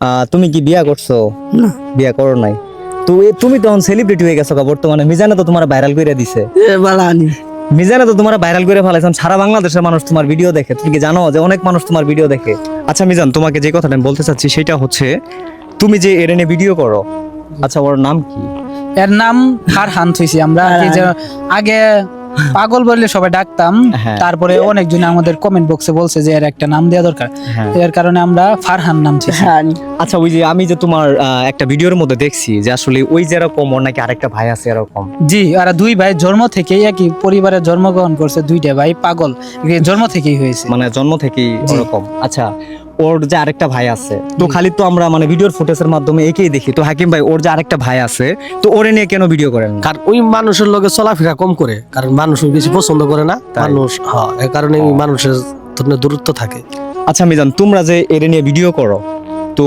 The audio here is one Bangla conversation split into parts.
আহ, তুমি কি বিয়া করছ? না। বিয়া করো নাই। তো তুমি তখন সেলিব্রিটি হয়ে গেছো বর্তমানে। মিজানে তো তোমার ভাইরাল করে দিছে। এ বালানি মিজানে তো তোমার ভাইরাল করে ফেলাইছেন সারা বাংলাদেশের মানুষ তোমার ভিডিও দেখে। তুমি কি জানো যে অনেক মানুষ তোমার ভিডিও দেখে? আচ্ছা মিজান তোমাকে যে কথাটা আমি বলতে চাচ্ছি সেটা হচ্ছে তুমি যে এর নিয়ে ভিডিও করো আচ্ছা ওর নাম কি? এর নাম ফারহান থইছি আমরা। আগে পাগল বললে সবাই ডাকতাম। হ্যাঁ। তারপরে অনেকজন আমাদের কমেন্ট বক্সে বলছে যে এর একটা নাম দেওয়া দরকার। হ্যাঁ। এর কারণে আমরা ফারহান নাম থইছি আচ্ছা ওই যে আমি যে তোমার একটা ভিডিওর মধ্যে দেখছি যে আসলে ওই যেরকম ওর নাকি আরেকটা ভাই আছে এরকম। জি আর দুই ভাই জন্ম থেকেই একই পরিবারে জন্মগ্রহণ করছে দুইটা ভাই পাগল। জন্ম থেকেই হয়েছে। মানে জন্ম থেকেই এরকম আচ্ছা ওর যে আরেকটা ভাই আছে তো খালি তো আমরা মানে ভিডিওর ফুটেজের মাধ্যমে একেই দেখি। তো হাকিম ভাই ওর যে আরেকটা ভাই আছে তো ওরে নিয়ে কেন ভিডিও করেন? কারণ ওই মানুষের লগে চলাফেরা কম করে কারণ মানুষ ওই বেশি পছন্দ করে না মানুষ হ্যাঁ এই কারণে ওই মানুষের দূরত্ব থাকে। আচ্ছা মিজান তোমরা যে এর নিয়ে ভিডিও করো তো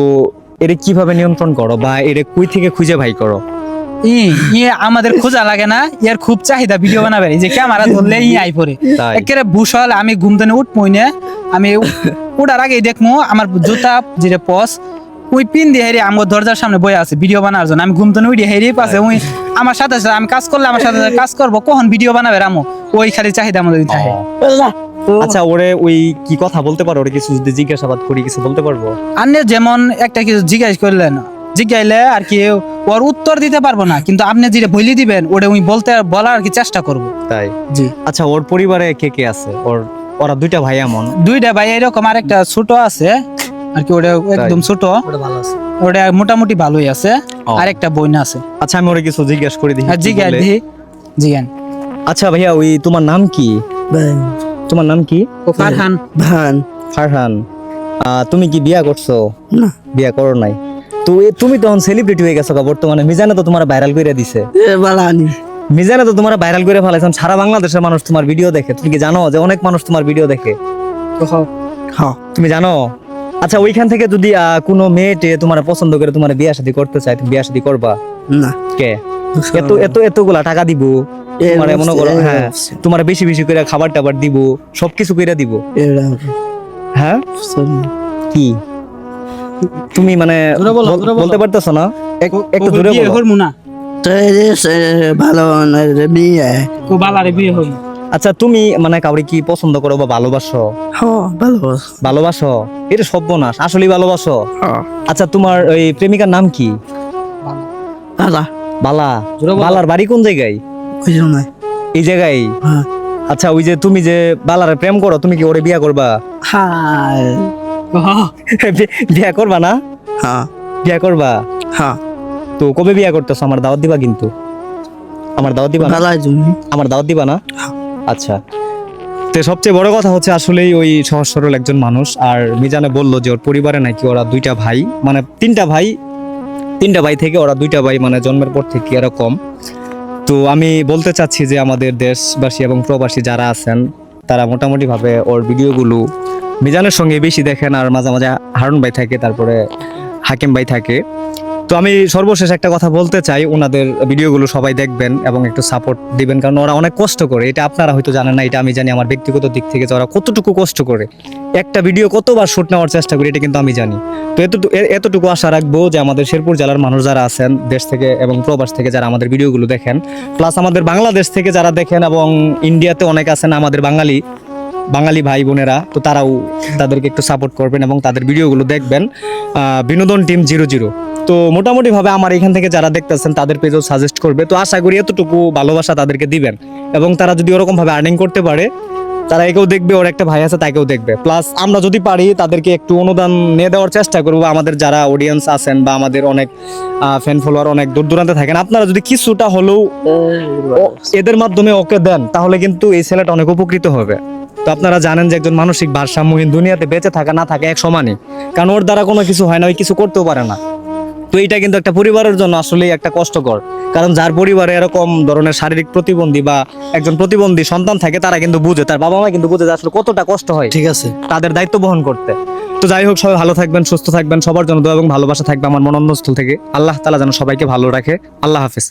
এরে কীভাবে নিয়ন্ত্রণ করো বা এরে কুই থেকে খুঁজে ভাই করো? ই ইয়ে আমাদের খোঁজা লাগে না এর খুব চাহিদা ভিডিও বানাবে যে ক্যামেরা ধরলে ই আই পরে একেবারে ভূষল আমি ঘুম থেকে উঠবই না আমি উঠার আগেই দেখমু আমার জুতা যেটা পস ওই পিন দিয়ে হেরে আমার দরজার সামনে বয়ে আছে ভিডিও বানার জন্য। আমি ঘুম থেকে উঠে হেরে পাশে ওই আমার সাথে সাথে আমি কাজ করলে আমার সাথে সাথে কাজ করব কখন ভিডিও বানাবে রামো? ওই খালি চাহিদা আমাদের থাকে আচ্ছা ওরে ওই কি কথা বলতে পারো? ওরে কিছু যদি জিজ্ঞাসাবাদ করি কিছু বলতে পারব? আপনি যেমন একটা কিছু জিজ্ঞাসা করলেন জিজ্ঞাইলে আর কি ওর উত্তর দিতে পারব না কিন্তু আপনি যেটা বলি দিবেন ওটা আমি বলতে বলার আর কি চেষ্টা করব। তাই? জি। আচ্ছা ওর পরিবারে কে কে আছে? ওর ওরা দুইটা ভাই এমন। দুইটা ভাই এরকম আর একটা ছোট আছে আর কি ওটা একদম ছোট। ওটা ভালো আছে। মোটামুটি ভালোই আছে। আর একটা বইনা আছে। আচ্ছা আমি ওরে কিছু জিজ্ঞাসা করে দিই জিজ্ঞান আচ্ছা ভাইয়া ওই তোমার নাম কি? তোমার নাম কি? ও ফারহান। ফারহান। তুমি কি বিয়া করছ? না। বিয়া করো নাই। তো তুমি তখন সেলিব্রিটি হয়ে গেছো বর্তমানে। মিজানে তো তোমার ভাইরাল করে দিছে। বালানি। মিজানে তো তোমার ভাইরাল করে ফেলাইছেন সারা বাংলাদেশের মানুষ তোমার ভিডিও দেখে। তুমি কি জানো যে অনেক মানুষ তোমার ভিডিও দেখে? তুমি জানো? আচ্ছা ওইখান থেকে যদি কোনো মেয়ে টেয়ে তোমার পছন্দ করে তোমার বিয়া শাদী করতে চায় তুমি বিয়া শাদী করবা? না। কে? এত এত এতগুলা টাকা দিব? তোমার মনে করো হ্যাঁ তোমার বেশি বেশি করে খাবার টাবার দিব সবকিছু করে দিব? হ্যাঁ? কি? তুমি মানে। বলতে পারতেছ না? একটু জোরে বলো। না? ভালো বিয়ে। বিয়ে আচ্ছা তুমি মানে কাউরে কি পছন্দ করো বা ভালোবাসো? হ ভালো ভালোবাসো? এটা সর্বনাশ আসলেই ভালোবাসো? হ। আচ্ছা তোমার ওই প্রেমিকার নাম কি? দাদা বালা? বলো। বালার বাড়ি কোন জায়গায়? এই জায়গায়? হ্যাঁ। আচ্ছা ওই যে তুমি যে বালারে প্রেম করো তুমি কি ওরে বিয়া করবা? হাই বিয়া করবা না? হ্যাঁ। বিয়া করবা? হ্যাঁ। তো কবে বিয়া করতেছো? আমার দাওয়াত দিবা কিন্তু। আমার দাওয়াত দিবা না? আমার দাওয়াত দিবা না? আচ্ছা। তো সবচেয়ে বড় কথা হচ্ছে আসলেই ওই সহজ সরল একজন মানুষ আর মিজানে বলল যে ওর পরিবারে নাকি ওরা দুইটা ভাই মানে তিনটা ভাই তিনটা ভাই থেকে ওরা দুইটা ভাই মানে জন্মের পর থেকে এরকম তো আমি বলতে চাচ্ছি যে আমাদের দেশবাসী এবং প্রবাসী যারা আছেন তারা মোটামুটি ভাবে ওর ভিডিওগুলো মিজানের সঙ্গে বেশি দেখেন আর মাঝে মাঝে হারুন ভাই থাকে তারপরে হাকিম ভাই থাকে। তো আমি সর্বশেষ একটা কথা বলতে চাই, ওনাদের ভিডিওগুলো সবাই দেখবেন এবং একটু সাপোর্ট দিবেন, কারণ ওরা অনেক কষ্ট করে। এটা আপনারা হয়তো জানেন না, এটা আমি জানি আমার ব্যক্তিগত দিক থেকে যে ওরা কতটুকু কষ্ট করে। একটা ভিডিও কতবার শ্যুট নেওয়ার চেষ্টা করি, এটা কিন্তু আমি জানি। তো এতটুকু এতটুকু আশা রাখব যে আমাদের শেরপুর জেলার মানুষ যারা আছেন, দেশ থেকে এবং প্রবাস থেকে যারা আমাদের ভিডিওগুলো দেখেন প্লাস আমাদের বাংলাদেশ থেকে যারা দেখেন এবং ইন্ডিয়াতে অনেক আছেন আমাদের বাঙালি বাঙালি ভাই বোনেরা, তো তারাও তাদেরকে একটু সাপোর্ট করবেন এবং তাদের ভিডিওগুলো দেখবেন। বিনোদন টিম জিরো জিরো তো মোটামুটি ভাবে আমার এখান থেকে যারা দেখতেছেন, তাদের পেজও সাজেস্ট করবে। তো আশা করি এতটুকু ভালোবাসা তাদেরকে দিবেন। এবং তারা যদি ওরকম ভাবে আর্নিং করতে পারে, তারা একেও দেখবে, ওর একটা ভাই আছে, তাকেও দেখবে। প্লাস আমরা যদি পারি, তাদেরকে একটু অনুদান নিয়ে দেওয়ার চেষ্টা করব। আমাদের যারা অডিয়েন্স আছেন বা আমাদের অনেক ফ্যান ফলোয়ার অনেক দূর দূরান্তে থাকেন, আপনারা যদি কিছুটা হলেও এদের মাধ্যমে ওকে দেন, তাহলে কিন্তু এই ছেলেটা অনেক উপকৃত হবে। তো আপনারা জানেন যে একজন মানসিক ভারসাম্যহীন দুনিয়াতে বেঁচে থাকা, না থাকে এক সমানই। কারণ ওর দ্বারা কোনো কিছু হয় না, ওই কিছু করতেও পারে না। তো এটা কিন্তু একটা পরিবারের জন্য আসলেই একটা কষ্টকর। কারণ যার পরিবারে এরকম ধরনের শারীরিক প্রতিবন্ধী বা একজন প্রতিবন্ধী সন্তান থাকে তারা কিন্তু বুঝে তার বাবা মা কিন্তু বুঝে যে আসলে কতটা কষ্ট হয় ঠিক আছে। তাদের দায়িত্ব বহন করতে। তো যাই হোক সবাই ভালো থাকবেন সুস্থ থাকবেন সবার জন্য দোয়া এবং ভালোবাসা থাকবে আমার মনন্দস্থল থেকে। আল্লাহ তালা যেন সবাইকে ভালো রাখে। আল্লাহ হাফিজ।